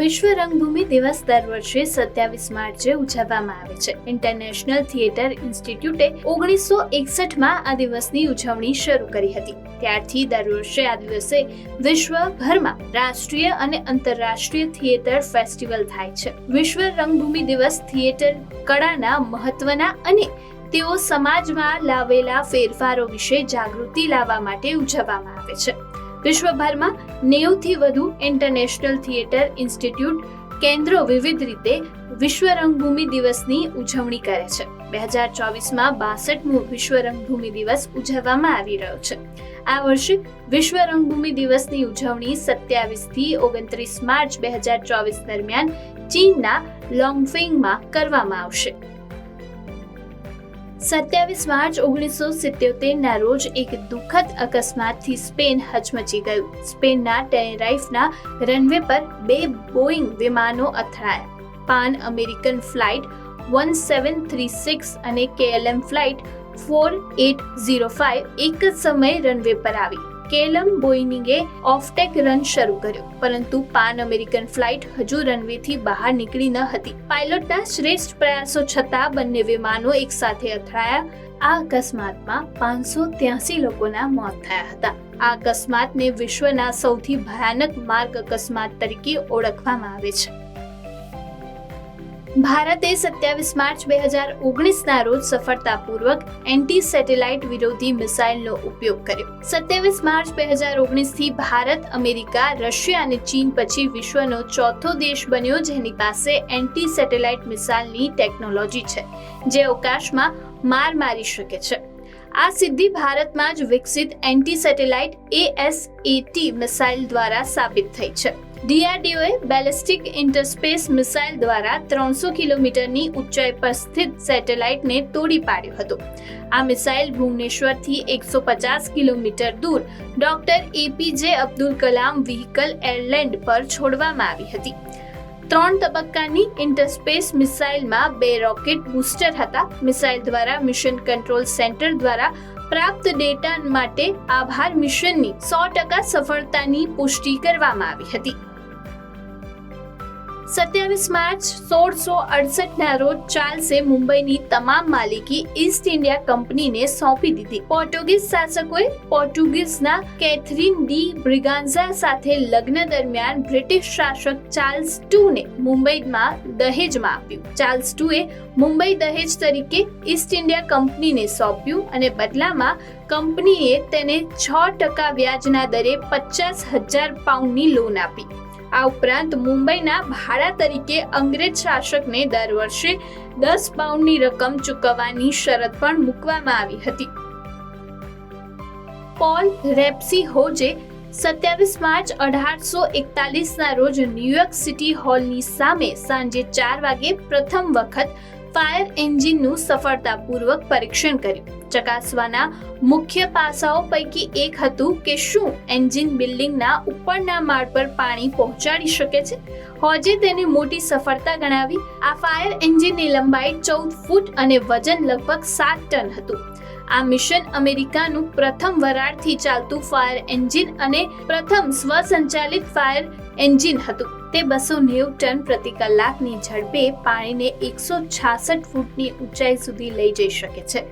વિશ્વ રંગભૂમિ દિવસ દર વર્ષે સત્યાવીસ માર્ચે ઉજવવામાં આવે છે. ઇન્ટરનેશનલ થિયેટર ઇન્સ્ટિટ્યૂટે ઓગણીસો એકસઠમાં આ દિવસની ઉજવણી શરૂ કરી હતી. ત્યારથી દર વર્ષે આ દિવસે વિશ્વભરમાં રાષ્ટ્રીય અને આંતરરાષ્ટ્રીય થિયેટર ફેસ્ટિવલ થાય છે. વિશ્વ રંગભૂમિ દિવસ થિયેટર કળાના મહત્વના અને તેઓ સમાજમાં લાવેલા ફેરફારો વિશે જાગૃતિ લાવવા માટે ઉજવવામાં આવે છે. વિશ્વભરમાં નેવથી વધુ ઇન્ટરનેશનલ થિયેટર ઇન્સ્ટિટ્યૂટ કેન્દ્રો વિવિધ રીતે વિશ્વ રંગભૂમિ દિવસની ઉજવણી કરે છે. બે હજાર ચોવીસમાં બાસઠમો વિશ્વ રંગભૂમિ દિવસ ઉજવવામાં આવી રહ્યો છે. આ વર્ષે વિશ્વ રંગભૂમિ દિવસની ઉજવણી સત્યાવીસથી ઓગણત્રીસ માર્ચ બે હજાર ચોવીસ દરમિયાન ચીનના લોંગફિંગમાં કરવામાં આવશે. સત્યાવીસ માર્ચ ઓગણીસો સિત્યોતેરના રોજ એક દુઃખદ અકસ્માતથી સ્પેન હચમચી ગયું. સ્પેનના ટેનેરાઇફના રનવે પર બે બોઈંગ વિમાનો અથડાયા. Pan American flight one seven three six અને KLM flight four eight zero five એક જ સમયે રનવે પર આવી. કેલમ બોઇનિંગે ઓફટેક રન શરૂ કર્યો. પરંતુ પાન અમેરિકન ફ્લાઇટ હજુ રનવેથી બહાર નીકળી ન હતી. પાયલોટના શ્રેષ્ઠ પ્રયાસો છતાં બંને વિમાનો એકસાથે અથડાયા. આ અકસ્માતમાં પાંચસો ત્યાસી લોકોના મોત થયા હતા. આ અકસ્માતને વિશ્વના સૌથી ભયાનક માર્ગ અકસ્માત તરીકે ઓળખવામાં આવે છે. ભારતે સત્યાવીસ માર્ચ બે હજાર ઓગણીસના રોજ સફળતાપૂર્વક એન્ટી સેટેલાઇટ વિરોધી મિસાઇલનો ઉપયોગ કર્યો. સત્યાવીસ માર્ચ બે હજાર ઓગણીસથી ભારત, અમેરિકા, રશિયા અને ચીન પછી વિશ્વનો ચોથો દેશ બન્યો જેની પાસે એન્ટી સેટેલાઇટ મિસાઇલની ટેકનોલોજી છે, જે અવકાશમાં માર મારી શકે છે. આ સિદ્ધિ ભારતમાં જ વિકસિત એન્ટી સેટેલાઇટ એએસએટી મિસાઇલ દ્વારા સાબિત થઈ છે. ડીઆરડીઓએ બેલિસ્ટિક ઇન્ટરસ્પેસ મિસાઇલ દ્વારા ત્રણસો કિલોમીટરની ઊંચાઈ પર સ્થિત સેટેલાઇટને તોડી પાડ્યો હતો. આ મિસાઇલ ભુવનેશ્વરથી એકસો પચાસ કિલોમીટર દૂર doctor APJ Abdul Kalam vehicle એરલેન્ડ પર છોડવામાં આવી હતી. ત્રણ તબક્કાની ઇન્ટરસ્પેસ મિસાઇલમાં બે રોકેટ બૂસ્ટર હતા. મિસાઇલ દ્વારા મિશન કંટ્રોલ સેન્ટર દ્વારા પ્રાપ્ત ડેટા માટે આભાર મિશનની સો ટકા સફળતાની પુષ્ટિ કરવામાં આવી હતી. સત્યાવીસ માર્ચ સોળસો અડસઠના રોજ ચાર્લ્સે મુંબઈની તમામ માલિકી ઈસ્ટ ઇન્ડિયા કંપનીને સોંપી દીધી. પોર્ટુગીઝ શાસકોએ પોર્ટુગીઝના કેથરીન ડી બ્રિગાન્ઝા સાથે લગ્ન દરમિયાન બ્રિટિશ શાસક ચાર્લ્સ ટુને મુંબઈમાં દહેજમાં આપ્યું. ચાર્લ્સ ટુએ મુંબઈ દહેજ તરીકે ઈસ્ટ ઇન્ડિયા કંપનીને સોંપ્યું અને બદલામાં કંપનીએ તેને છ ટકા વ્યાજના દરે પચાસ હજાર પાઉન્ડની લોન આપી. આ ઉપરાંત મુંબઈના ભાડા તરીકે અંગ્રેજ શાસકને દર વર્ષે દસ પાઉન્ડની રકમ ચૂકવવાની શરત પણ મૂકવામાં આવી હતી. પોલ રેપ્સી હોજે સત્યાવીસ માર્ચ અઢારસો એકતાલીસના રોજ ન્યુયોર્ક સિટી હોલની સામે સાંજે ચાર વાગે પ્રથમ વખત ફાયર એન્જિનનું સફળતાપૂર્વક પરીક્ષણ કર્યું. ચકાસવાના મુખ્ય પાસાઓ પૈકી એક હતું કે શું એન્જિન બિલ્ડિંગના ઉપરના માળ પર પાણી પહોંચાડી શકે છે. હોજે તેને મોટી સફળતા ગણાવી. આ ફાયર એન્જિનની લંબાઈ ચૌદ ફૂટ અને વજન લગભગ સાત ટન હતું. આ મિશન અમેરિકાનું પ્રથમ વરાળથી ચાલતું ફાયર એન્જિન અને પ્રથમ સ્વસંચાલિત ફાયર એન્જિન હતું. તે બસો નેવું ટન પ્રતિ કલાકની ઝડપે પાણીને એકસો છાસઠ ફૂટની ઊંચાઈ સુધી લઈ જઈ શકે છે.